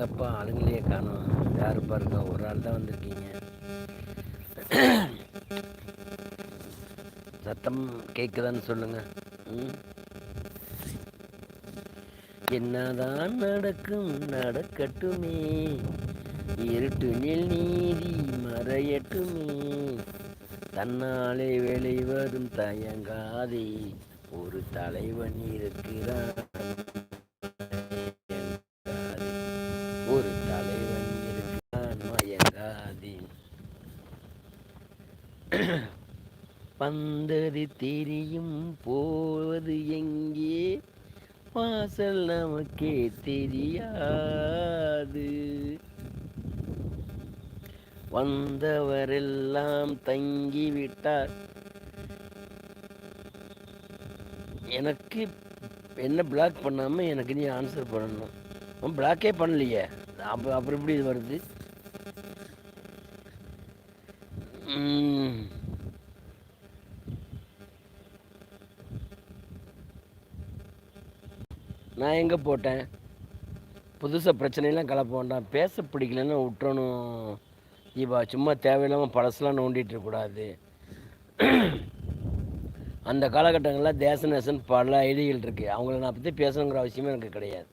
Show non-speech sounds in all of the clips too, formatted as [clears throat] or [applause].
எங்கப்பா ஆளுங்களே காணோம். யார் பாருங்க ஒரு ஆள் தான் வந்திருக்கீங்க. சத்தம் கேட்குதான்னு சொல்லுங்க. ம்? என்னதான் நடக்கும் நடக்கட்டுமே. இருட்டுனில் நீதி மறையட்டுமே. தன்னாலே வெளிவரும் தயங்காதே. ஒரு தலைவன் இருக்கிறான். வந்தது தெரியும் போவது எங்கே? வாசல் நமக்கே தெரியாது. வந்தவரெல்லாம் தங்கிவிட்டார். எனக்கு என்ன பிளாக் பண்ணாம எனக்கு நீ ஆன்சர் பண்ணணும். அவன் பிளாக்கே பண்ணலையே. அப்போ அப்புறம் எப்படி இது வருது? நான் எங்கே போட்டேன்? புதுசாக பிரச்சனையெல்லாம் கலப்ப வேண்டாம். பேச பிடிக்கலன்னு விட்டுறணும். தீபா சும்மா தேவையில்லாமல் பழசெலாம் நோண்டிகிட்ருக்கூடாது இருக்கக்கூடாது அந்த காலகட்டங்களில் தேச நேசன் பல ஐடிகள் இருக்குது அவங்கள நான் பற்றி பேசணுங்கிற அவசியமே எனக்கு கிடையாது.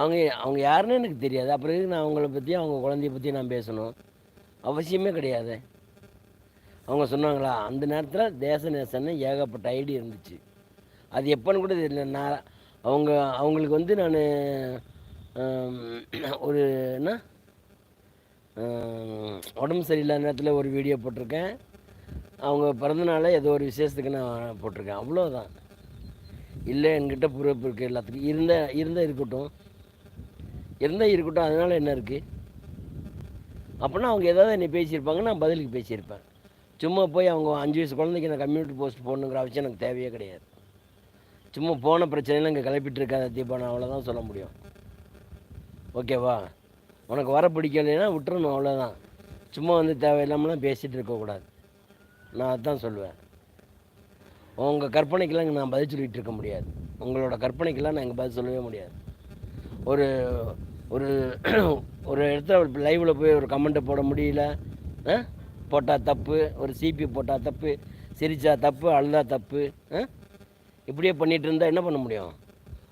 அவங்க அவங்க யாருன்னு எனக்கு தெரியாது. அப்புறம் நான் அவங்கள பற்றி அவங்க குழந்தைய பற்றி நான் பேசணும்? அவசியமே கிடையாது. அவங்க சொன்னாங்களா அந்த நேரத்தில் தேச நேசன்னு ஏகப்பட்ட ஐடி இருந்துச்சு. அது எப்போன்னு கூட தெரியல. நான் அவங்க அவங்களுக்கு வந்து நான் ஒரு என்ன? உடம்பு சரியில்லாத நேரத்தில் ஒரு வீடியோ போட்டிருக்கேன். அவங்க பிறந்தநாள ஏதோ ஒரு விசேஷத்துக்கு நான் போட்டிருக்கேன். அவ்வளோதான் இல்லை என்கிட்ட புறப்பு இருக்குது எல்லாத்துக்கும். இருந்தால் இருந்தால் இருக்கட்டும். இருந்தால் இருக்கட்டும் அதனால் என்ன இருக்குது அப்படின்னா அவங்க ஏதாவது என்னை பேசியிருப்பாங்க நான் பதிலுக்கு பேசியிருப்பேன். சும்மா போய் அவங்க அஞ்சு வயசு குழந்தைக்கு நான் கம்யூனிட்டி போஸ்ட் போடணுங்கிற அவசியம் எனக்கு தேவையே கிடையாது. சும்மா போன பிரச்சனையெல்லாம் இங்கே கிளப்பிட்டு இருக்காத தீபா நான் அவ்வளோதான் சொல்ல முடியும். ஓகேவா? உனக்கு வர பிடிக்கலைன்னா விட்டுறணும் அவ்வளோதான் சும்மா வந்து தேவையில்லாமலாம் பேசிகிட்டு இருக்கக்கூடாது நான் அதுதான் சொல்லுவேன். உங்கள் கற்பனைக்கெல்லாம் இங்கே நான் பதில் சொல்லிகிட்டு இருக்க முடியாது. உங்களோட கற்பனைக்கெல்லாம் நான் இங்கே பதில் சொல்லவே முடியாது. ஒரு ஒரு [clears throat] ஒரு இடத்துல லைவில் போய் ஒரு கமெண்ட்டை போட முடியல ஆ? போட்டால் தப்பு ஒரு சிபி போட்டால் தப்பு சிரித்தா தப்பு அழுதா தப்பு ஆ? இப்படியே பண்ணிகிட்டு இருந்தால் என்ன பண்ண முடியும்?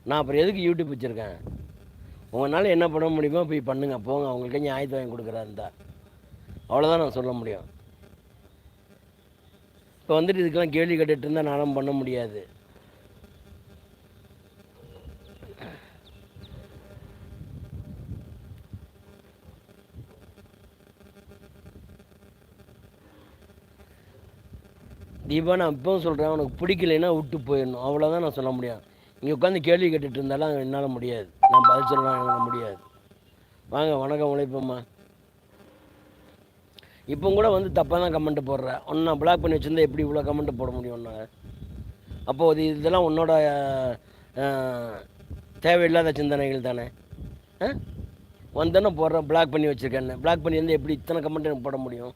நான் அப்புறம் எதுக்கு யூடியூப் வச்சுருக்கேன்? உங்களால் என்ன பண்ண முடியுமோ போய் பண்ணுங்கள் போங்க அவங்களுக்கு நியாயத்தை வாங்கி கொடுக்குறாருந்தா அவ்வளோதான் நான் சொல்ல முடியும். இப்போ வந்துட்டு இதுக்கெல்லாம் கேள்வி கேட்டுட்டு இருந்தால் நானும் பண்ண முடியாது. தீபா நான் இப்பவும் சொல்கிறேன் உனக்கு பிடிக்கலைன்னா விட்டு போயிடணும். அவ்வளோதான் நான் சொல்ல முடியும். இங்கே உட்காந்து கேள்வி கேட்டுட்டு இருந்தாலும் என்னால் முடியாது. நான் பதில் சொல்லலாம் என்னால் முடியாது. வாங்க வணக்கம் உழைப்பம்மா. இப்போ கூட வந்து தப்பாக தான் கமெண்ட் போடுறேன் ஒன்றா நான் பிளாக் பண்ணி வச்சுருந்தா எப்படி இவ்வளோ கமெண்ட் போட முடியும் ஒன்றா அப்போது இது இதெல்லாம் உன்னோட தேவையில்லாத சிந்தனைகள் தானே? ஆ? வந்தோன்னே போடுறேன் பிளாக் பண்ணி வச்சுருக்கேன் பிளாக் பண்ணி வந்து எப்படி இத்தனை கமெண்ட் எனக்கு போட முடியும்?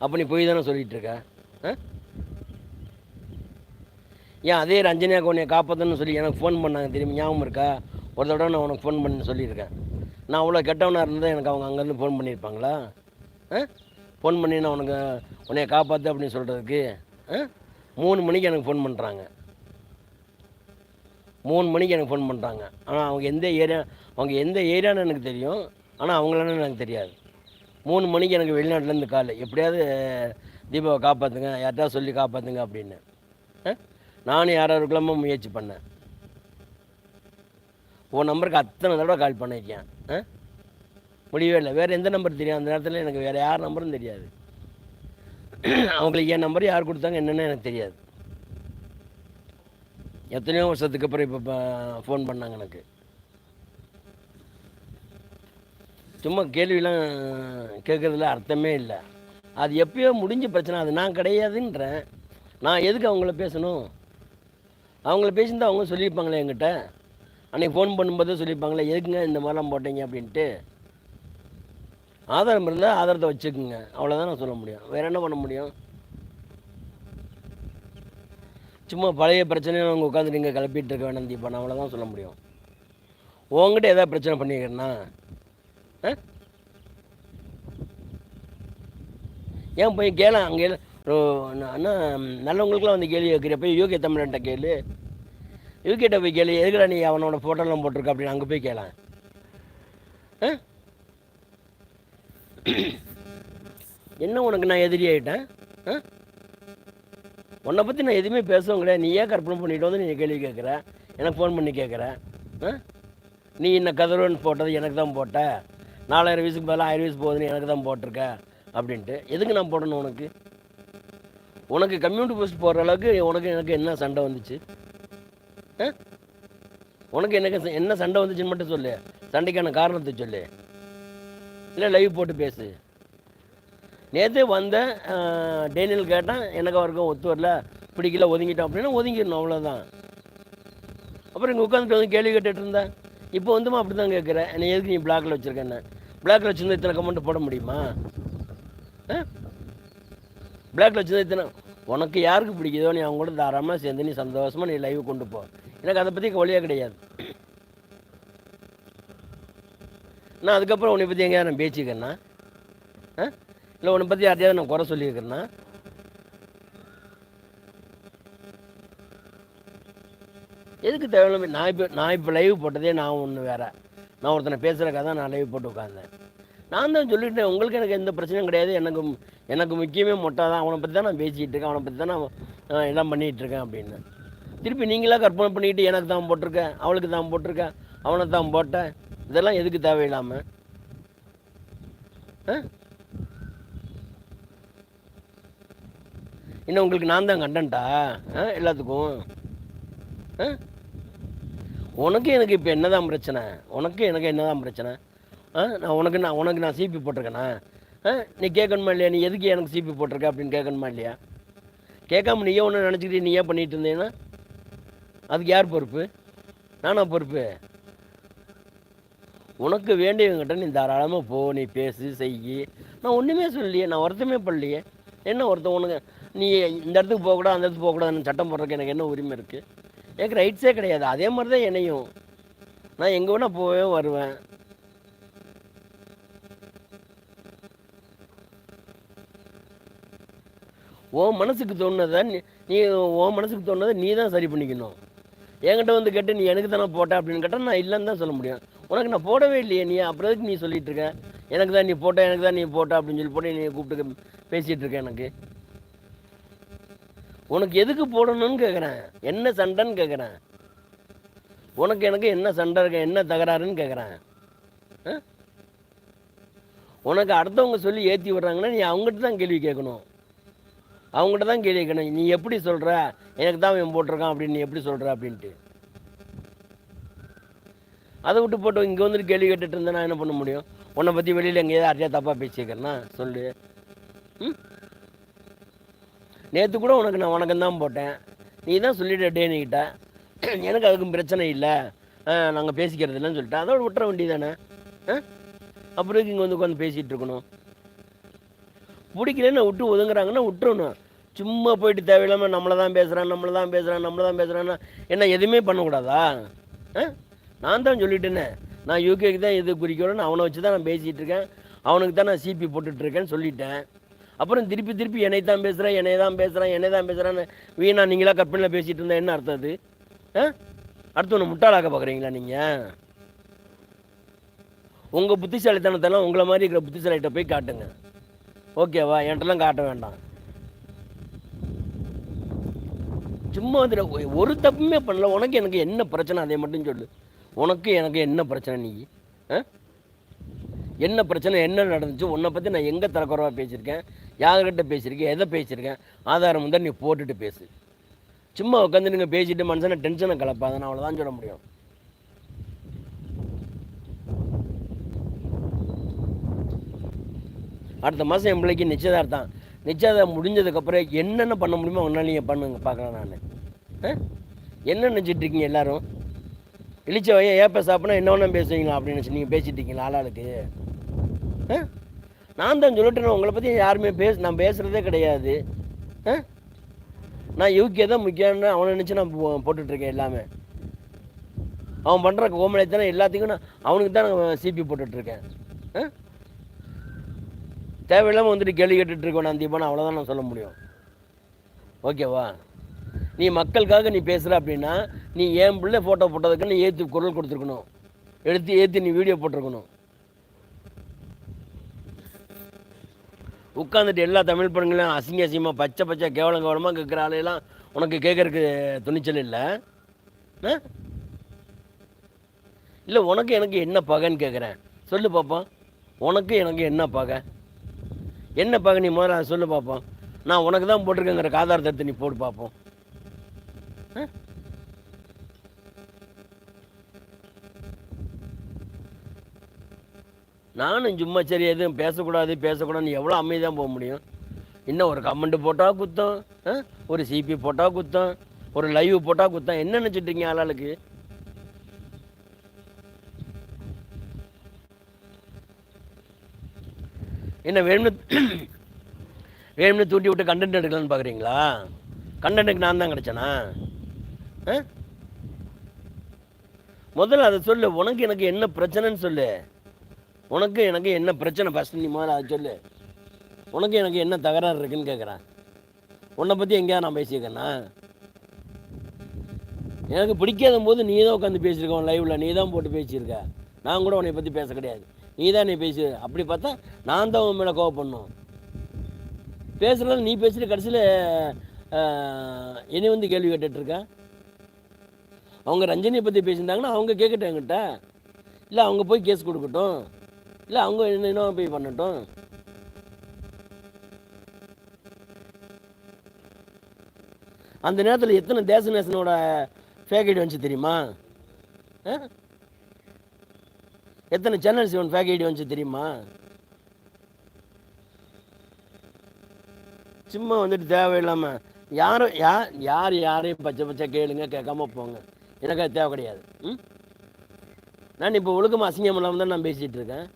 அப்போ நீ போய் தானே சொல்லிகிட்டு இருக்க? ஏன் அதே ரஞ்சனியாக்கு உன்னை காப்பாற்றணும்னு சொல்லி எனக்கு ஃபோன் பண்ணாங்க திரும்பி ஞாபகம் இருக்கா? ஒரு தடவை நான் உனக்கு ஃபோன் பண்ணி சொல்லியிருக்கேன். நான் அவ்வளோ கெட்டவனாக இருந்தால் எனக்கு அவங்க அங்கேருந்து ஃபோன் பண்ணியிருப்பாங்களா? ஆ? ஃபோன் பண்ணி நான் உனக்கு உன்னைய காப்பாற்று அப்படின்னு சொல்கிறதுக்கு ஆ? மூணு மணிக்கு எனக்கு ஃபோன் பண்ணுறாங்க மூணு மணிக்கு எனக்கு ஃபோன் பண்ணுறாங்க ஆனால் அவங்க எந்த ஏரியா அவங்க எந்த ஏரியான்னு எனக்கு தெரியும். ஆனால் அவங்களான்னு எனக்கு தெரியாது. மூணு மணிக்கு எனக்கு வெளிநாட்டிலேருந்து கால். எப்படியாவது தீபாவை காப்பாற்றுங்க யார்ட்டா சொல்லி காப்பாற்றுங்க அப்படின்னு. ஆ? நானும் யாராருக்கெல்லாமோ முயற்சி பண்ணேன். உன் நம்பருக்கு அத்தனை தடவை கால் பண்ணியிருக்கேன். ஆ? முடியவே இல்லை. வேறு எந்த நம்பர் தெரியும்? அந்த நேரத்தில் எனக்கு வேறு யார் நம்பரும் தெரியாது. அவங்களுக்கு என் நம்பர் யார் கொடுத்தாங்க என்னென்னு எனக்கு தெரியாது. எத்தனையோ வருஷத்துக்கு அப்புறம் இப்போ ஃபோன் பண்ணாங்க எனக்கு. சும்மா கேள்வியெலாம் கேட்குறதுல அர்த்தமே இல்லை. அது எப்பயோ முடிஞ்ச பிரச்சனை அது நான் கிடையாதுன்றேன். நான் எதுக்கு அவங்கள பேசணும்? அவங்கள பேசியிருந்தா அவங்க சொல்லியிருப்பாங்களே என்கிட்ட? அன்றைக்கி ஃபோன் பண்ணும்போதே சொல்லியிருப்பாங்களே எதுக்குங்க இந்த மாதிரிலாம் போட்டீங்க அப்படின்ட்டு. ஆதாரம் இருந்தால் ஆதாரத்தை வச்சுக்குங்க. அவ்வளோதான் நான் சொல்ல முடியும். வேறு என்ன பண்ண முடியும்? சும்மா பழைய பிரச்சனையை அவங்க உட்காந்து நீங்கள் கிளப்பிட்டு இருக்க வேண்டாம் தீபா. நான் அவ்வளோதான் சொல்ல முடியும். உங்ககிட்ட ஏதாவது பிரச்சனை பண்ணிக்கிறேன்னா ஆ? ஏன் போய் கேள அங்கே அண்ணா நல்லவங்களுக்குலாம் வந்து கேள்வி வைக்கிற போய் யூகே தமிழன்ட்ட கேளு. யூகேட்ட போய் கேளு. எதுக்குடா நீ அவனோட ஃபோட்டோலாம் போட்டிருக்க அப்படின்னு அங்கே போய் கேளேன் ஆ? என்ன உனக்கு நான் எதிரி ஆகிட்டேன் ஆ? உன்னை பற்றி நான் எதுவுமே பேசவும் கிடையாது. நீ ஏன் கற்பனை பண்ணிட்டு வந்து நீ கேள்வி கேட்குற? எனக்கு ஃபோன் பண்ணி கேட்குற? ஆ? நீ என்ன கதிரவன் போட்டது எனக்கு தான் போட்ட. நாலாயிரம் வயசுக்கு பதிலாக ஆயிரம் வயசு போகுதுன்னு எனக்கு தான் போட்டிருக்க. அப்படின்ட்டு. எதுக்கு நான் போடணும் உனக்கு? உனக்கு கம்யூனிட்டி போஸ்ட் போடுற அளவுக்கு உனக்கு எனக்கு என்ன சண்டை வந்துச்சு? ஆ? உனக்கு எனக்கு என்ன சண்டை வந்துச்சுன்னு மட்டும் சொல்லு. சண்டைக்கான காரணத்தை சொல்லு. இல்லை லைவ் போட்டு பேசு. நேற்று வந்த டேனியல் கேட்டான் எனக்கு அவருக்கும் ஒத்து வரல. பிடிக்கல ஒதுங்கிட்டோம் அப்படின்னா ஒதுங்கிடணும் அவ்வளோதான் அப்புறம் இங்கே உட்காந்துட்டு வந்து கேள்வி கேட்டுட்டு இருந்தேன் இப்போ வந்துமா அப்படி தான் கேட்குறேன் என்னை எதுக்கு நீ பிளாக்ல வச்சுருக்கேன் பிளாக்ல வச்சுருந்தா இத்தனை கமெண்ட் போட முடியுமா? ஆ. பிளாக்ல தான் இத்தனை. உனக்கு யாருக்கு பிடிக்குதோ நீ அவங்க கூட தாராளமாக சேர்ந்து நீ சந்தோஷமாக நீ லைவ் கொண்டு போ. எனக்கு அதை பற்றி கவலையே கிடையாது. நான் அதுக்கப்புறம் உன்னை பற்றி எங்கேயாவது நான் பேசிக்கிறேன்னா? ஆ? இல்லை உன்னை பற்றி யார்ட்டையாவது நான் குறை சொல்லியிருக்கிறேன்னா? எதுக்கு தேவையில்லாமல் நான் இப்போ நான் இப்போ லைவ் போட்டதே நான் ஒன்று வேறு. நான் ஒருத்தனை பேசுகிறக்காக தான் நான் லைவ் போட்டு உட்காந்தேன் நான் தான் சொல்லிட்டேன் உங்களுக்கு எனக்கு எந்த பிரச்சனையும் கிடையாது. எனக்கு எனக்கு முக்கியமே மொட்டை தான் அவனை பற்றி தான் நான் பேசிகிட்டு இருக்கேன். அவனை பற்றி தான் நான் எல்லாம் பண்ணிகிட்டு இருக்கேன் அப்படின்னு. திருப்பி நீங்களாக கற்பனை பண்ணிக்கிட்டு எனக்கு தான் போட்டிருக்கேன் அவளுக்கு தான் போட்டிருக்கேன் அவனை தான் போட்டேன். இதெல்லாம் எதுக்கு தேவையில்லாமல் ஆ? இன்னும் உங்களுக்கு நான் தான் கண்டன்ட்டா ஆ எல்லாத்துக்கும்? ஆ? உனக்கு எனக்கு இப்போ என்னதான் பிரச்சனை? உனக்கு எனக்கு என்னதான் பிரச்சனை? நான் உனக்கு நான் உனக்கு நான் சிபி போட்டிருக்கேனா? ஆ நீ கேட்கணுமா இல்லையா? நீ எதுக்கு எனக்கு சிபி போட்டிருக்க அப்படின்னு கேட்கணுமா இல்லையா? கேட்காம நீயே ஒன்று நினச்சிக்கிட்டு நீயே பண்ணிட்டு இருந்தீங்கன்னா அதுக்கு யார் பொறுப்பு? நானா பொறுப்பு? உனக்கு வேண்டியவங்கிட்ட நீ தாராளமாக போ நீ பேசு செய்யி. நான் ஒன்றுமே சொல்லலையே நான் ஒருத்தமே பண்ணலையே என்ன ஒருத்தன் உனக்கு? நீ இந்த இடத்துக்கு போகக்கூடாது அந்த இடத்துக்கு போகக்கூடாதுன்னு சட்டம் போடுறதுக்கு எனக்கு என்ன உரிமை இருக்குது எனக்கு ரைட்ஸே கிடையாது. அதே மாதிரி தான் என்னையும். நான் எங்கே வேணால் போவேன் வருவேன். உன் மனசுக்கு தோணுனதை நீ உன் மனசுக்கு தோணுனதை நீ தான் சரி பண்ணிக்கணும். என்கிட்ட வந்து கேட்டு நீ எனக்கு தானே போட்ட? அப்படின்னு கேட்டால் நான் இல்லைன்னு தான் சொல்ல முடியும். உனக்கு நான் போடவே இல்லையே நீ அப்புறம் எதுக்கு நீ சொல்லிட்டு இருக்க? எனக்கு தான் நீ போட்ட எனக்கு தான் நீ போட்ட அப்படின்னு சொல்லி போட்டு நீ கூப்பிட்டு பேசிகிட்டு இருக்க எனக்கு. உனக்கு எதுக்கு போடணும்னு கேட்குறேன் என்ன சண்டைன்னு கேட்குறேன் உனக்கு எனக்கு என்ன சண்டை இருக்கு என்ன தகராறுன்னு கேட்குறேன் ஆ? உனக்கு அடுத்தவங்க சொல்லி ஏற்றி விடுறாங்கன்னா நீ அவங்ககிட்ட தான் கேள்வி கேட்கணும். அவங்ககிட்ட தான் கேள்விக்கணும் நீ எப்படி சொல்கிற எனக்கு தான் இவன் போட்டிருக்கான் அப்படின்னு நீ எப்படி சொல்கிற அப்படின்ட்டு. அதை விட்டு போட்டு இங்கே வந்துட்டு கேள்வி கேட்டுட்டு இருந்தா நான் என்ன பண்ண முடியும்? உன்னை பற்றி வெளியில் எங்கேயாவது யார்ட்டையா தப்பாக பேசிக்கிறேன்னா சொல்லு. ம்? நேற்று கூட உனக்கு நான் வணக்கம் தான் போட்டேன். நீ தான் சொல்லிட்ட டேனிக்கிட்ட எனக்கு அதுக்கும் பிரச்சனை இல்லை. நாங்கள் பேசிக்கிறது இல்லைன்னு சொல்லிட்டேன். அதோட விட்டுற வேண்டியதானே ஆ? அப்புறம் இங்கே வந்து உட்காந்து பேசிகிட்டு இருக்கணும்? பிடிக்கலன்னு விட்டு ஒதுங்குறாங்கன்னா விட்டுறணும். சும்மா போயிட்டு தேவையில்லாமல் நம்மளை தான் பேசுகிறான் நம்மளை தான் பேசுகிறான் நம்மளை தான் பேசுகிறான்னா என்ன எதுவுமே பண்ணக்கூடாதா? ஆ? நான் தான் சொல்லிட்டேனே. நான் யூகேக்கு தான் இது குறிக்கணும்னு அவனை வச்சு தான் நான் பேசிகிட்டு இருக்கேன். அவனுக்கு தான் நான் சிபி போட்டுட்ருக்கேன்னு சொல்லிட்டேன். அப்புறம் திருப்பி திருப்பி என்னை தான் பேசுகிறேன் என்னை தான் பேசுகிறேன் என்னை தான் பேசுகிறேன்னு வீணா நீங்களாக கற்பனையில் பேசிகிட்டு இருந்தேன் என்ன அர்த்தம் அது? ஆ? அடுத்து ஒன்று முட்டாளாக்க பார்க்குறீங்களா நீங்கள் உங்கள் புத்திசாலித்தனத்தெல்லாம் உங்களை மாதிரி இருக்கிற புத்திசாலிகிட்ட போய் காட்டுங்க. ஓகேவா என்கிட்டலாம் காட்ட வேண்டாம். சும்மா அதில் ஒரு தப்புமே பண்ணல. உனக்கு எனக்கு என்ன பிரச்சனை? அதை மட்டும் சொல்லு. உனக்கு எனக்கு என்ன பிரச்சனை நீ? ஆ? என்ன பிரச்சனை? என்ன நடந்துச்சு? உன்னை பற்றி நான் எங்கே தரக்குறவா பேசியிருக்கேன்? யார்கிட்ட பேசியிருக்கேன்? எதை பேசியிருக்கேன்? ஆதாரம் வந்து நீ போட்டுட்டு பேசு. சும்மா உட்காந்து நீங்கள் பேசிட்டு மனுஷனை டென்ஷனை கலப்பாத நான் அவ்வளோதான் சொல்ல முடியும். அடுத்த மாதம் என் பிள்ளைக்கு நிச்சயதார்த்தம். நிச்சயதார்த்தம் முடிஞ்சதுக்கப்புறம் என்னென்ன பண்ண முடியுமோ அவனால் நீங்கள் பண்ணுங்க பார்க்கலாம் நான். ஆ? என்ன நினச்சிட்டு இருக்கீங்க எல்லாரும்? இழிச்ச வையன் ஏப்ப சாப்பிட்னா என்ன வேணா பேசுவீங்களா அப்படின்னு நினச்சி நீங்கள் பேசிட்டு இருக்கீங்களா ஆளாளுக்கு? ஆ? நான் தான் சொல்லிட்டேன் உங்களை பற்றி யாருமே பேச நான் பேசுகிறதே கிடையாது. ஆ? நான் யூகே தான் முக்கியம்னு அவனை நினச்சி நான் போட்டுட்ருக்கேன் எல்லாமே. அவன் பண்ணுற கோமலைத்தானே எல்லாத்துக்கும் நான் அவனுக்கு தான் நான் சிபி போட்டுட்ருக்கேன். ஆ? தேவையில்லாமல் வந்துட்டு கேள்வி கேட்டுட்டு இருக்கோம் நான் தீபான அவ்வளோதான் நான் சொல்ல முடியும். ஓகேவா? நீ மக்களுக்காக நீ பேசுகிற அப்படின்னா நீ என் பிள்ளை ஃபோட்டோ போட்டதுக்கு நீ ஏற்று குரல் கொடுத்துருக்கணும்? எடுத்து ஏற்றி நீ வீடியோ போட்டிருக்கணும். உட்காந்துட்டு எல்லா தமிழ் படங்களையும் அசிங்க அசிங்கமாக பச்சை பச்சை கேவலம் கேவலமாக கேட்குற ஆளையெல்லாம் உனக்கு கேட்கறக்கு துணிச்சல் இல்லை? ஆ? இல்லை உனக்கு எனக்கு என்ன பகைன்னு கேட்குறேன் சொல்லு பார்ப்போம் உனக்கு எனக்கு என்ன பகை? என்ன நீ முதல்ல அதை சொல்லு பார்ப்போம் நான் உனக்கு தான் போட்டிருக்கேங்கிற காதாரத்தை நீ போட்டு பார்ப்போம் ஆ? நானும் சும்மா சரி எதுவும் பேசக்கூடாது பேசக்கூடாதுன்னு எவ்வளோ அமைதியாக போக முடியும்? இன்னும் ஒரு கமெண்ட் போட்டால் குத்தம் ஆ? ஒரு சிபி போட்டால் குத்தம் ஒரு லைவ் போட்டால் குத்தம். என்ன நினச்சிட்டு இருக்கீங்க ஆளாளுக்கு? என்ன வேணும்னு வேணும்னு தூட்டி விட்டு கண்டென்ட் எடுக்கலான்னு பார்க்குறீங்களா கண்டென்ட்டுக்கு நான் தான் கிடச்சேனா? ஆ? முதல்ல அதை சொல்லு. உனக்கு எனக்கு என்ன பிரச்சனைன்னு சொல்லு. உனக்கு எனக்கு என்ன பிரச்சனை? ஃபஸ்ட்டு நீ முதல்ல அதை சொல்லு. உனக்கு எனக்கு என்ன தகராறு இருக்குன்னு கேட்குறேன் உன்னை பற்றி எங்கேயா நான் பேசியிருக்கேன்னா? எனக்கு பிடிக்காத போது நீ தான் உட்காந்து பேசியிருக்க லைவில் நீ தான் போட்டு பேசியிருக்க. நான் கூட உன்னை பற்றி பேச கிடையாது. நீ தான் நீ பேசு. அப்படி பார்த்தா நான் தான் உன் மேலே கோவப்படணும். பேசுகிறதால நீ பேசிட்டு கடைசியில் என்னை வந்து கேள்வி கேட்டுட்ருக்க? அவங்க ரஞ்சனியை பற்றி பேசியிருந்தாங்கன்னா அவங்க கேட்கட்டும் என்கிட்ட. இல்லை அவங்க போய் கேஸ் கொடுக்கட்டும். இல்லை அவங்க என்ன என்ன போய் பண்ணட்டும். அந்த நேரத்தில் எத்தனை தேச நேசனோட ஃபேக் ஐடி வந்துச்சு தெரியுமா? ஆ? எத்தனை சேனல்ஸ் இவன் ஃபேக் ஐடி வந்துச்சு தெரியுமா? சும்மா வந்துட்டு தேவையில்லாமல் யாரும் யார் யார் யாரையும் பச்சை பச்சை கேளுங்க கேட்காம போங்க. எனக்கு அது தேவை கிடையாது. ம்? நான் இப்போ ஒழுக்கமாக அசிங்கம் இல்லாமல் தான் நான் பேசிகிட்டு இருக்கேன்.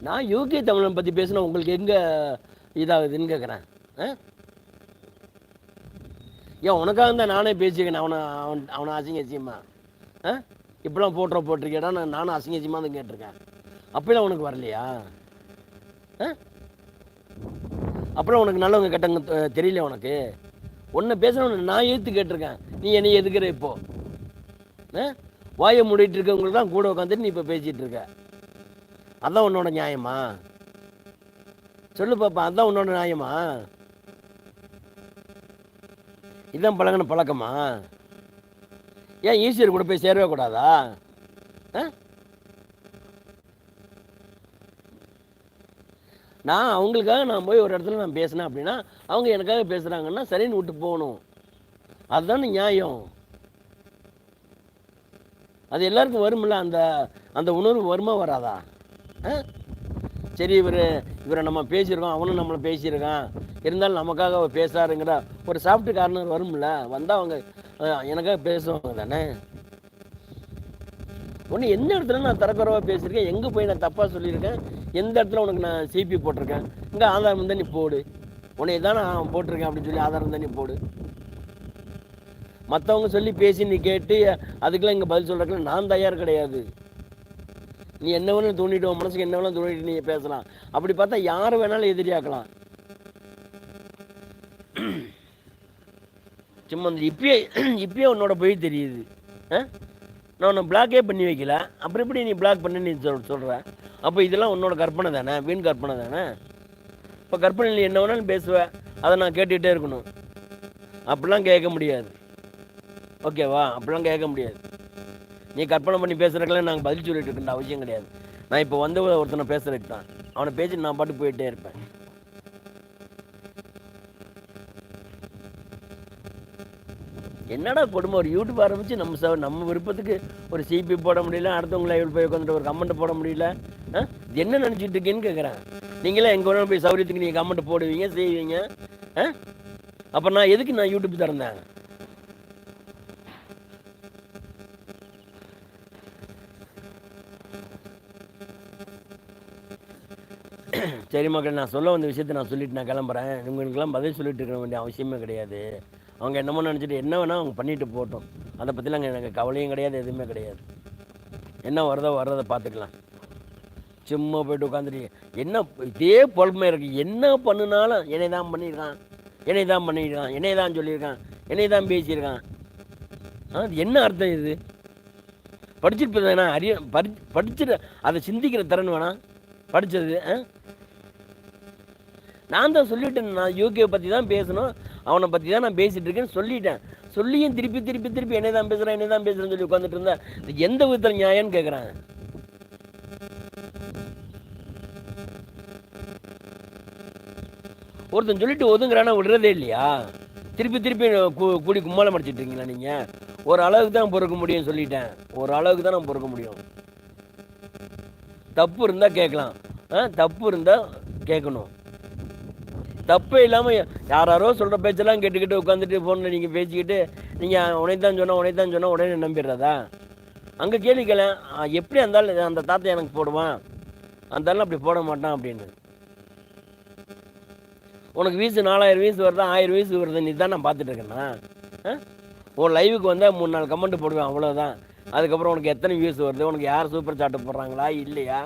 நான் யூகே தமிழன் பற்றி பேசினா உங்களுக்கு எங்கே இதாகுதுன்னு கேட்குறேன் ஆ? ஏன் உனக்காக தான் நானே பேசிக்கிறேன் அவனை அவன் அவனை அசிங்க அசிங்கமா? ஆ? இப்படிலாம் போட்டுற போட்டிருக்கேடா நான் நானும் அசிங்க தான் கேட்டிருக்கேன். அப்பெல்லாம் உனக்கு வரலையா? ஆ? அப்புறம் உனக்கு நல்லவங்க கெட்டவங்க தெ- தெரியல உனக்கு? உன்னை பேசுகிறவன நான் ஏற்று கேட்டிருக்கேன். நீ என்னை எதுக்குற இப்போ? ஆ? வாயை மூடிட்டு இருக்கவங்களுக்கு தான் கூட உட்காந்துட்டு நீ இப்போ பேசிகிட்டு இருக்க. அதான் உன்னோட நியாயமா? சொல்லு பாப்பா அதான் உன்னோட நியாயமா? இதான் பழகின பழக்கமா? ஏன் ஈஸ்வர் கூட போய் சேரவே கூடாதா? ஆ? நான் அவங்களுக்காக நான் போய் ஒரு இடத்துல நான் பேசினேன் அப்படின்னா அவங்க எனக்காக பேசுகிறாங்கன்னா சரின்னு விட்டு போகணும். அதுதானே நியாயம். அது எல்லாருக்கும் வரும்ல அந்த அந்த உணர்வு வருமா வராதா? ஆ? சரி இவர் இவரை நம்ம பேசியிருக்கோம் அவனும் நம்மளை பேசியிருக்கான். இருந்தாலும் நமக்காக அவர் பேசாருங்கிற ஒரு சாஃப்ட் கார்னர் வரும்ல வந்தால் அவங்க எனக்காக பேசுவாங்க தானே? ஒன்று எந்த இடத்துல நான் தரக்குறவாக பேசியிருக்கேன்? எங்கே போய் நான் தப்பாக சொல்லியிருக்கேன்? எந்த இடத்துல உனக்கு நான் சிபி போட்டிருக்கேன்? இங்கே ஆதாரம் தான் நீ போடு. உன்னை தான் நான் போட்டிருக்கேன் அப்படின்னு சொல்லி ஆதாரம் தான் நீ போடு. மற்றவங்க சொல்லி பேசி நீ கேட்டு அதுக்கெல்லாம் இங்கே பதில் சொல்கிறதுக்குலாம் நான் தயார் கிடையாது. நீ என்ன வேணாலும் தூண்டிட்டு உன் மனசுக்கு என்ன வேணாலும் தூண்டிட்டு நீ பேசலாம். அப்படி பார்த்தா யார் வேணாலும் எதிரியாக்கலாம். சும்மா வந்து இப்பயே இப்பயே உன்னோட போய் தெரியுது. ஆ? நான் உன்னை பிளாக்கே பண்ணி வைக்கல. அப்புறம் எப்படி நீ பிளாக் பண்ணி நீ சொல் சொல்கிற அப்போ இதெல்லாம் உன்னோட கற்பனை தானே? வீண் கற்பனை தானே? இப்போ கற்பனை நீ என்ன வேணாலும் பேசுவ. அதை நான் கேட்டுக்கிட்டே இருக்கணும். அப்படிலாம் கேட்க முடியாது. ஓகேவா? அப்படிலாம் கேட்க முடியாது. நீ கற்பனை பண்ணி பேசுகிறக்கெல்லாம் நாங்கள் பதில் சொல்லிட்டு இருக்கின்ற அவசியம் கிடையாது. நான் இப்போ வந்து ஒருத்தனை பேசுறதுக்கு தான். அவனை பேசி நான் பாட்டு போயிட்டே இருப்பேன். என்னடா கொடுமை ஒரு யூடியூப் ஆரம்பித்து நம்ம ச நம்ம விருப்பத்துக்கு ஒரு சிபி போட முடியல அடுத்தவங்க லைவில் போய் உட்காந்துட்டு ஒரு கமெண்ட் போட முடியல ஆ? இது என்ன நினச்சிட்டு இருக்கேன்னு கேட்குறேன் நீங்களே எங்கள் உடனே போய் சௌரியத்துக்கு நீங்கள் கமெண்ட் போடுவீங்க செய்வீங்க ஆ? அப்போ நான் எதுக்கு நான் யூடியூப் திறந்தேன்? சரி மக்கள் நான் சொல்ல வந்த விஷயத்தை நான் சொல்லிட்டு நான் கிளம்புறேன். உங்களுக்கெல்லாம் பதில் சொல்லிட்டு இருக்க வேண்டிய அவசியமே கிடையாது. அவங்க என்னமோ நினச்சிட்டு என்ன வேணால் அவங்க பண்ணிட்டு போகட்டும். அதை பற்றிலாம் எனக்கு கவலையும் கிடையாது எதுவுமே கிடையாது. என்ன வருதோ வர்றதை பார்த்துக்கலாம். சும்மா போயிட்டு உட்காந்துட்டு என்ன இதே பொறுமை இருக்குது என்ன பண்ணுனாலும் என்னை தான் பண்ணியிருக்கான். என்னை தான் பண்ணியிருக்கான். என்னை தான் சொல்லியிருக்கான். என்னை தான் பேசியிருக்கான். அது என்ன அர்த்தம் இது? படிச்சிருப்ப தானே அறிய படி படிச்சுட்டு அதை சிந்திக்கிற திறன் வேணாம் படித்தது ஆ? நான் தான் சொல்லிட்டேன் நான் யூகே பற்றி தான் பேசணும். அவனை பற்றி தான் நான் பேசிகிட்டு இருக்கேன்னு சொல்லிட்டேன். சொல்லியும் திருப்பி திருப்பி திருப்பி என்னை தான் பேசுகிறேன் என்னை தான் பேசுகிறேன்னு சொல்லி உட்காந்துட்டு இருந்தா எந்த விதத்தில் நியாயம்னு கேட்குறாங்க ஒருத்தன் சொல்லிட்டு ஒதுங்குறானா விடுறதே இல்லையா? திருப்பி திருப்பி கூ- கூடி கும்மாலம் அடிச்சிட்டு இருக்கீங்களா நீங்கள் ஒரு அளவுக்கு தான் பொறுக்க முடியும்னு சொல்லிட்டேன். ஒரு அளவுக்கு தான் நான் பொறுக்க முடியும். தப்பு இருந்தால் கேட்கலாம். ஆ தப்பு இருந்தால் கேட்கணும். தப்பே இல்லாமல் யாராரோ சொல்கிற பேச்செல்லாம் கேட்டுக்கிட்டு உட்காந்துட்டு ஃபோனில் நீங்கள் பேசிக்கிட்டு நீங்கள் உனக்கு தான் சொன்னால் உனக்கு தான் சொன்னால் உடனே நம்பிடுறதா? அங்கே கேள்வி கேள. எப்படி இருந்தாலும் அந்த தாத்தா எனக்கு போடுவான். அந்தாலும் அப்படி போட மாட்டான் அப்படின்னு. உனக்கு வீசு நாலாயிரம் வீசு வருதா ஆயிரம் வீசு வருது நீ தான் நான் பார்த்துட்டு இருக்கேண்ணா ஆ? உன் லைவுக்கு வந்தால் மூணு நாள் கமெண்ட் போடுவேன் அவ்வளோதான் அதுக்கப்புறம் உனக்கு எத்தனை வியூஸ் வருது உனக்கு யார் சூப்பர் சாட்டு போடுறாங்களா இல்லையா?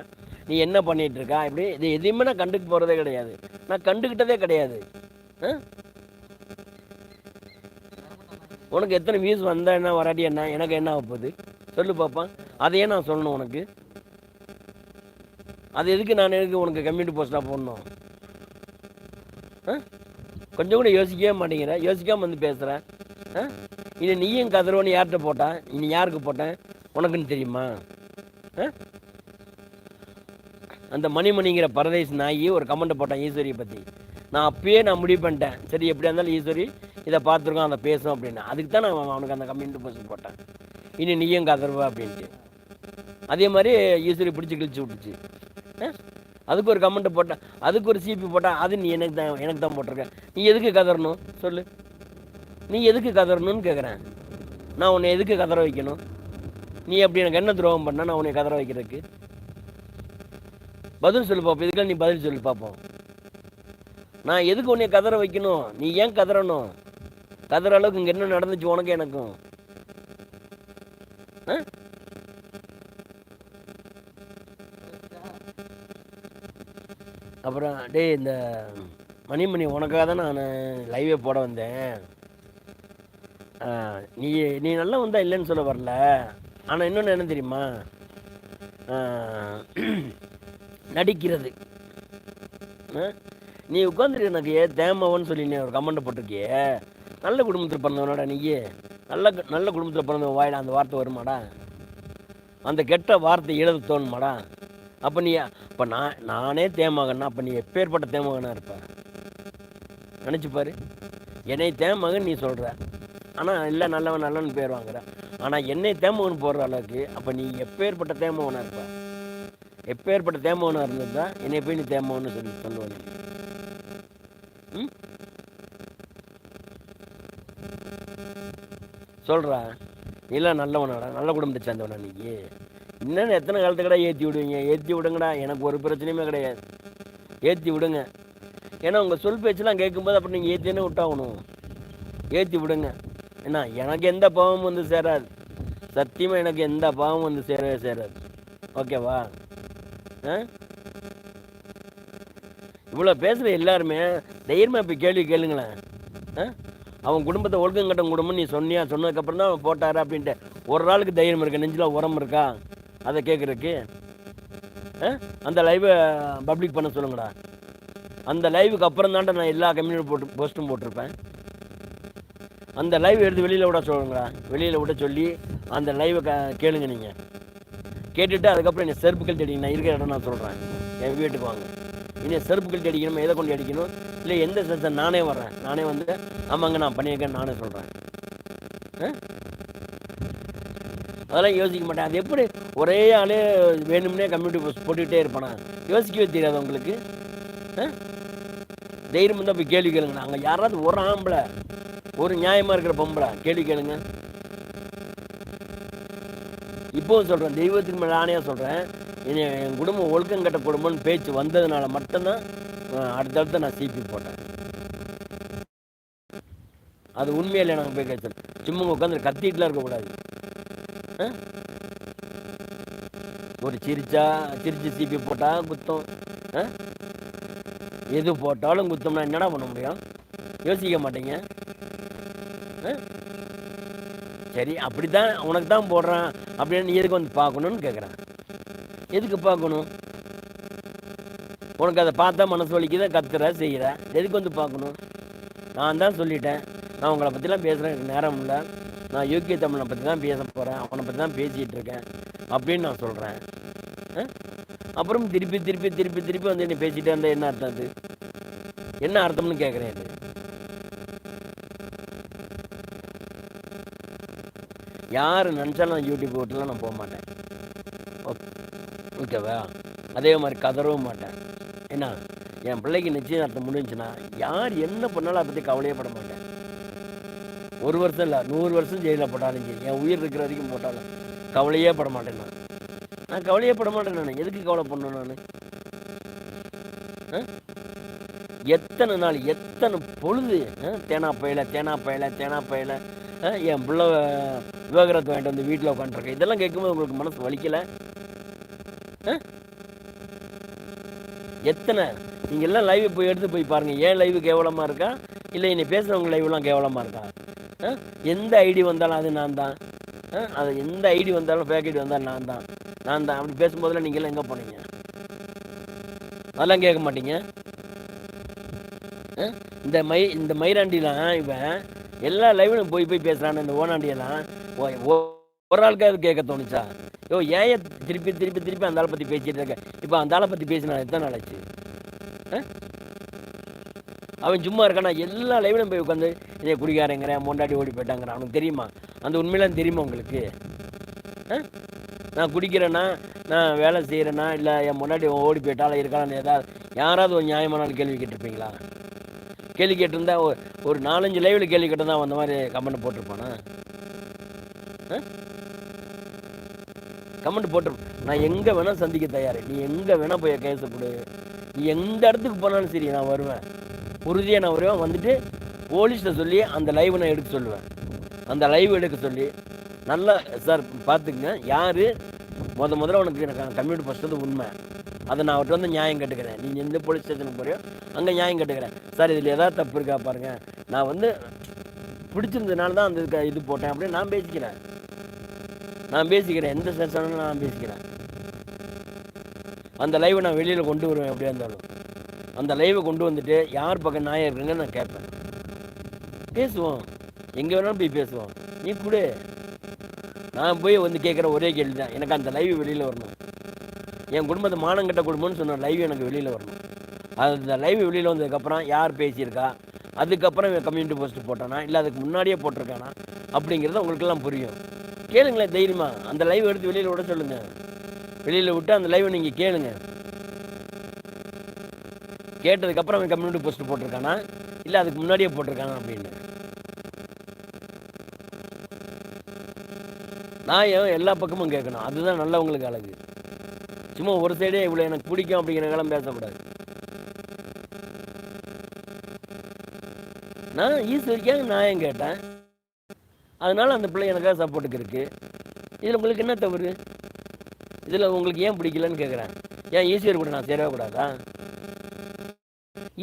நீ என்ன பண்ணிகிட்டு இருக்கா இப்படி இது எதையுமே நான் கண்டுக்க போகிறதே கிடையாது. நான் கண்டுக்கிட்டதே கிடையாது. ஆ? உனக்கு எத்தனை வியூஸ் வந்தால் என்ன வராட்டி என்ன எனக்கு என்ன ஆக போகுது? சொல்லு பார்ப்பேன் அதையே நான் சொல்லணும் உனக்கு. அது எதுக்கு நான் எனக்கு உனக்கு கம்யூனிட்டி போஸ்ட்டாக போடணும்? ஆ? கொஞ்சம் கூட யோசிக்கவே மாட்டேங்கிற. யோசிக்காமல் வந்து பேசுகிறேன் ஆ? இனி நீயும் கதறோன்னு யார்கிட்ட போட்டேன் இனி யாருக்கு போட்டேன் உனக்குன்னு தெரியுமா? ஆ? அந்த மணிமணிங்கிற பரதேஸ் நாயி ஒரு கமெண்ட் போட்டான் ஈஸ்வரியை பற்றி நான் அப்பயே நான் முடிவு பண்ணிட்டேன். சரி எப்படியா இருந்தாலும் ஈஸ்வரி இதை பார்த்துருக்கோம் அதை பேசும் அப்படின்னு. அதுக்கு தான் நான் அவனுக்கு அந்த கமெண்ட் போஸ்ட் போட்டேன். இனி நீயும் கதறுவ அப்படின்ட்டு. அதே மாதிரி ஈஸ்வரி பிடிச்சி கிழிச்சு விட்டுச்சு. அதுக்கு ஒரு கமெண்ட் போட்டேன். அதுக்கு ஒரு சிபி போட்டால் அது நீ எனக்கு தான் எனக்கு தான் போட்டிருக்க. நீ எதுக்கு கதறணும்? சொல்லு. நீ எதுக்கு கதறணும்னு கேட்குறேன் நான் உன்னை எதுக்கு கதற வைக்கணும்? நீ அப்படி எனக்கு என்ன துரோகம் பண்ண நான் உன்னை கதற வைக்கிறதுக்கு? பதில் சொல்லு பார்ப்போம் இதுக்கெல்லாம் நீ பதில் சொல்லு பார்ப்போம் நான் எதுக்கு உன்னை கதற வைக்கணும்? நீ ஏன் கதறணும்? கதற அளவுக்கு இங்கே என்ன நடந்துச்சு உனக்கு எனக்கும்? ஆ? அப்புறம் டேய் இந்த மணிமணி உனக்காக தான் நான் லைவே போட வந்தேன். நீ நீ நல்லா வந்தா இல்லைன்னு சொல்ல வரல. ஆனால் இன்னொன்று என்ன தெரியுமா? நடிக்கிறது. ஆ? நீ உட்காந்துட்டு எனக்கு தேமவன் சொல்லி நீ ஒரு கமெண்ட் போட்டிருக்கியே. நல்ல குடும்பத்தில் பிறந்தவனோட நீ நல்ல நல்ல குடும்பத்தில் பிறந்தவன் வாயில அந்த வார்த்தை வருமாடா? அந்த கெட்ட வார்த்தை எழுத தோணுமாடா? அப்போ நீ அப்போ நான் நானே தேமகன்னா அப்போ நீ எப்பேற்பட்ட தேமகனாக இருப்ப? நினச்சிப்பாரு என்னை தேமகன் நீ சொல்கிற ஆனால் இல்லை நல்லவன் நல்லவன் பேர் வாங்குற. ஆனால் என்னை தேமகன் போடுற அளவுக்கு அப்போ நீ எப்பேற்பட்ட தேமகனாக இருப்ப? எப்பேற்பட்ட தேமோனாக இருந்தது? தான் என்னை போய் நீ தேமோன்னு சொல்லி சொல்லுவேன். ம்? சொல்கிறா இல்லை நல்லவனாடா. நல்ல குடும்பத்தை சேர்ந்தவனா நீ. இன்னும் எத்தனை காலத்து கடை ஏற்றி விடுவீங்க? ஏற்றி விடுங்கடா. எனக்கு ஒரு பிரச்சனையுமே கிடையாது. ஏற்றி விடுங்க. ஏன்னா உங்கள் சொல் பேச்செலாம் கேட்கும்போது அப்படி நீங்கள் ஏற்றினே விட்டாகணும். ஏற்றி விடுங்க. என்ன எனக்கு எந்த பாவமும் வந்து சேராது. சத்தியமாக எனக்கு எந்த பாவமும் வந்து சேரவே சேராது. ஓகேவா? இவ்வளோ பேசுகிற எல்லாருமே தைரியமாக இப்போ கேள்வி கேளுங்களேன். ஆ? அவன் குடும்பத்தை ஒழுக்கங்கட்டம் குடும்பம் நீ சொன்னியா? சொன்னதுக்கப்புறம் தான் அவன் போட்டாரு அப்படின்ட்டு. ஒரு நாளுக்கு தைரியம் இருக்கா? நெஞ்சில் உரம் இருக்கா? அதை கேட்குறக்கு அந்த லைவை பப்ளிக் பண்ண சொல்லுங்கடா. அந்த லைவுக்கு அப்புறம் தான்டா நான் எல்லா கம்யூனிட்டி போட்டு போஸ்ட்டும் போட்டிருப்பேன். அந்த லைவ் எடுத்து வெளியில் விட சொல்லுங்கடா. வெளியில் விட சொல்லி அந்த லைவை க கேளுங்க நீங்கள் கேட்டுட்டு அதுக்கப்புறம் என்னை செருப்பு கழித்து அடிக்கணும் நான் இருக்கிற இடம் நான் சொல்கிறேன் என் வீட்டுக்கு வாங்க. இனி செருப்பு கழட்டி அடிக்கணும் எதை கொண்டு அடிக்கணும்? இல்லை எந்த சென்சர் நானே வர்றேன். நானே வந்து ஆமாங்க நான் பண்ணியிருக்கேன் நானே சொல்கிறேன் அதெல்லாம் யோசிக்க மாட்டேன். அது எப்படி ஒரே ஆளே வேணும்னே கம்யூனிட்டி போஸ்ட் போட்டுக்கிட்டே இருப்பானா? யோசிக்கவே தெரியாது உங்களுக்கு. ஆ? தைரியம் இருந்தால் போய் கேள்வி கேளுங்க. அங்கே யாராவது ஒரு ஆம்பளை ஒரு நியாயமாக இருக்கிற பொம்பளை கேள்வி கேளுங்க. இப்போவும் சொல்கிறேன் தெய்வத்துக்கு மேலே ஆணையாக சொல்கிறேன் இனி என் குடும்பம் ஒழுக்கம் கட்ட குடும்பம்னு பேச்சு வந்ததுனால மட்டும்தான் அடுத்தடுத்த அடுத்தடுத்து நான் சிபி போட்டேன். அது உண்மையில் நாங்கள் போய் கேட்கணும் சும்மா உட்காந்து கத்திட்டுலாம் இருக்கக்கூடாது ஆ? ஒரு சிரிச்சா சிரிச்சு சீப்பி போட்டால் குத்தம். ஆ? எது போட்டாலும் குத்தம்னா என்னடா பண்ண முடியும்? யோசிக்க மாட்டீங்க ஆ? சரி அப்படித்தான் உனக்கு தான் போடுறான் அப்படின்னு நீ எதுக்கு வந்து பார்க்கணும்னு கேட்குறேன் எதுக்கு பார்க்கணும்? உனக்கு அதை பார்த்தா மனசு வலிக்குத கத்துற செய்கிற எதுக்கு வந்து பார்க்கணும்? நான் தான் சொல்லிட்டேன். நான் உங்களை பற்றிலாம் பேசுகிறேன் எனக்கு நேரம் இல்லை. நான் யோக்கிய தமிழனை பற்றி தான் பேச போகிறேன் அவனை பற்றி தான் பேசிகிட்டு இருக்கேன் அப்படின்னு நான் சொல்கிறேன் அப்புறம் திருப்பி திருப்பி திருப்பி திருப்பி வந்து என்னை பேசிட்டே இருந்தால் என்ன அர்த்தம் அது? என்ன அர்த்தம்னு கேட்குறேன் இது யார் நினச்சாலும் நான் யூடியூப் விட்டுலாம் நான் போக மாட்டேன் ஓகேவா? அதே மாதிரி கதறவும் மாட்டேன். என்ன? என் பிள்ளைக்கு நிச்சயதார்த்தம் முடிஞ்சுன்னா யார் என்ன பண்ணாலும் அதை பற்றி கவலையே பட மாட்டேன். ஒரு வருஷம் இல்லை நூறு வருஷம் ஜெயிலில் போட்டாலும் சரி என் உயிர் இருக்கிற வரைக்கும் போட்டாலும் கவலையே பட மாட்டேன் நான். நான் கவலையே பட மாட்டேன் நான். எதுக்கு கவலை பண்ணணும் நான்? எத்தனை நாள் எத்தனை பொழுது தேனா பயல தேனா பயல தேனா பயல என் பிள்ளை விவகாரத்தை வாங்கிட்டு வந்து வீட்டில் உட்காந்துருக்கேன் இதெல்லாம் கேட்கும்போது உங்களுக்கு மனசு வலிக்கலை? ஆ? எத்தனை? நீங்கள் எல்லாம் லைவ் போய் எடுத்து போய் பாருங்கள் ஏன் லைவ் கேவலமாக இருக்கா? இல்லை என்னை பேசுகிறவங்க லைவ்லாம் கேவலமாக இருக்கா? ஆ? எந்த ஐடி வந்தாலும் அது நான் தான். ஆ? அது எந்த ஐடி வந்தாலும் ஃபேக் ஐடி வந்தாலும் நான் தான். நான் தான். அப்படி பேசும்போதெல்லாம் நீங்கள்லாம் எங்கே போனீங்க? அதெல்லாம் கேட்க மாட்டீங்க? ஆ? இந்த மை இந்த மயிராண்டிலாம் இவன் எல்லா லைவ்லையும் போய் போய் பேசுகிறான்னு இந்த ஓனாண்டியெல்லாம். ஒரு நாளுக்கு ஒரு ஆளுக்காவது கேட்க தோணுச்சா? யோ ஏன் ஏன் திருப்பி திருப்பி திருப்பி அந்த ஆளை பற்றி பேசிட்டு இருக்க? இப்போ அந்த ஆளை பற்றி பேசினா எத்தனை நாள் ஆச்சு? ஆ? அவன் சும்மா இருக்கானா? எல்லா லைவ்லையும் போய் உட்காந்து இதே குடிக்காரங்கிறேன் மொண்டாடி ஓடி போயிட்டாங்கிறான் அவனுக்கு தெரியுமா? அந்த உண்மையெல்லாம் தெரியுமா உங்களுக்கு? ஆ? நான் குடிக்கிறேன்னா நான் வேலை செய்கிறேன்னா இல்லை என் முன்னாடி ஓடி போயிட்டாலும் இருக்கான்னு ஏதாவது யாராவது ஒரு நியாயமான கேள்வி கேட்டிருப்பீங்களா? கேள்வி கேட்டிருந்தா ஒரு ஒரு நாலஞ்சு லைவில் கேள்வி கேட்டிருந்தா அந்த மாதிரி கமெண்ட் போட்டிருப்பானா? கமெண்ட் போட்டு நான் எங்கே வேணால் சந்திக்க தயார். நீ எங்கே வேணால் போய் கேஸை கொடு. நீ எந்த இடத்துக்கு போனாலும் சரி நான் வருவேன். உறுதியாக நான் வருவேன். வந்துட்டு போலீஸில் சொல்லி அந்த லைவை நான் எடுக்க சொல்லுவேன். அந்த லைவ் எடுக்க சொல்லி நல்லா சார் பார்த்துக்குங்க யார்? முத முதல்ல உனக்கு எனக்கு கம்யூனிட்டி ஃபஸ்ட்டு உண்மை. அதை நான் அவர்கிட்ட வந்து நியாயம் கேட்டுக்கிறேன். நீங்கள் எந்த போலீஸ் ஸ்டேஷனுக்கு போறியோ அங்கே நியாயம் கேட்டுக்கிறேன். சார் இதில் எதாவது தப்பு இருக்கா பாருங்கள் நான் வந்து பிடிச்சிருந்ததுனால தான் அந்த இது போட்டேன் அப்படின்னு நான் பேசிக்கிறேன். நான் பேசிக்கிறேன். எந்த செஷனும் நான் பேசிக்கிறேன். அந்த லைவை நான் வெளியில் கொண்டு வருவேன் எப்படியா இருந்தாலும். அந்த லைவை கொண்டு வந்துட்டு யார் பக்கம் நாயாக இருக்குங்கன்னு நான் கேட்பேன். பேசுவோம். எங்கே வேணாலும் போய் பேசுவோம். நீ கொடு. நான் போய் வந்து கேட்குற ஒரே கேள்வி தான் எனக்கு அந்த லைவ் வெளியில் வரணும். என் குடும்பத்தை மானங்கட்ட குடும்பம்னு சொன்ன லைவ் எனக்கு வெளியில் வரணும். அது அந்த லைவ் வெளியில் வந்ததுக்கப்புறம் யார் பேசியிருக்கா? அதுக்கப்புறம் கம்யூனிட்டி போஸ்ட் போட்டானா? இல்லை அதுக்கு முன்னாடியே போட்டிருக்கானா? அப்படிங்கிறது உங்களுக்கெல்லாம் புரியும். கேளுங்களேன் தைரியமா. அந்த லைவ் எடுத்து வெளியில் விட சொல்லுங்க. வெளியில் விட்டு அந்த லைவை நீங்கள் கேளுங்க. கேட்டதுக்கப்புறம் அவன் கம்யூனிட்டி போஸ்ட் போட்டிருக்கானா? இல்லை அதுக்கு முன்னாடியே போட்டிருக்கானா அப்படின்னு. நான் ஏன் எல்லா பக்கமும் கேட்கணும். அதுதான் நல்லவங்களுக்கு அழகு. சும்மா ஒரு சைடே இவ்வளோ எனக்கு பிடிக்கும் அப்படிங்கிற அப்படிங்கிறதெல்லாம் பேசக்கூடாது. நான் ஈஸ்வரிக்காக நியாயம் கேட்டேன்? அதனால் அந்த பிள்ளை எனக்காக சப்போர்ட்டுக்கு இருக்குது இதில் உங்களுக்கு என்ன தவறு? இதில் உங்களுக்கு ஏன் பிடிக்கலன்னு கேட்குறேன் ஏன் ஈஸ்வரி கூட நான் சேரவே கூடாதா?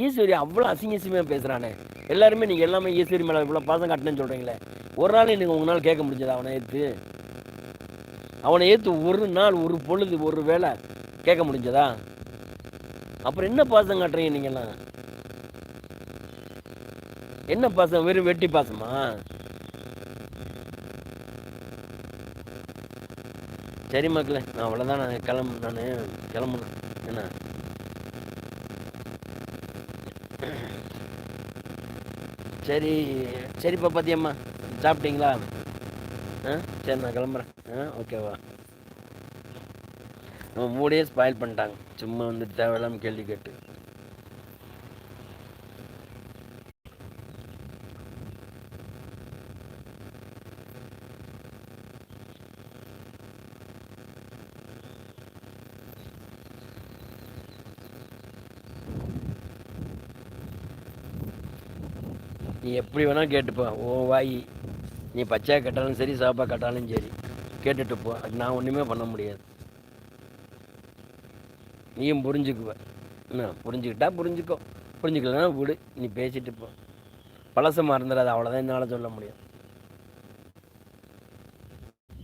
ஈஸ்வரி அவ்வளோ அசிங்க அசிங்கமாக பேசுகிறானே எல்லாருமே நீங்கள் எல்லாமே ஈஸ்வரி மேலே இவ்வளோ பாசம் காட்டினேன்னு சொல்கிறீங்களே ஒரு நாள் நீங்கள் உங்களால் கேட்க முடிஞ்சதா அவனை ஏற்று அவனை ஏற்று ஒரு நாள் ஒரு பொழுது ஒரு வேளை கேட்க முடிஞ்சதா? அப்புறம் என்ன பாசம் காட்டுறீங்க நீங்கள்லாம் என்ன பாசம்? வெறும் வெட்டி பாசமா? சரி மக்களே நான் அவ்வளோதான் நான் கிளம்பு நான் கிளம்பணும். என்ன? சரி சரிப்பா பாத்தியம்மா சாப்பிட்டீங்களா? ஆ சரி நான் கிளம்புறேன். ஆ ஓகேவா நம்ம மூடையே ஸ்பாயில் பண்ணிட்டாங்க. சும்மா வந்துட்டு தேவையில்லாமல் கேள்வி கேட்டு நீ எப்படி வேணால் கேட்டுப்போ. ஓ வாய். நீ பச்சையாக கட்டாலும் சரி சாப்பா கட்டாலும் சரி. கேட்டுட்டு போ. அது நான் ஒன்றுமே பண்ண முடியாது. நீயும் புரிஞ்சுக்குவ. என்ன? புரிஞ்சுக்கிட்டா புரிஞ்சுக்கோ. புரிஞ்சுக்கலன்னா விடு. நீ பேசிட்டு போ. பழச மறந்துடாது. அவ்வளோதான் என்னால் சொல்ல முடியும்.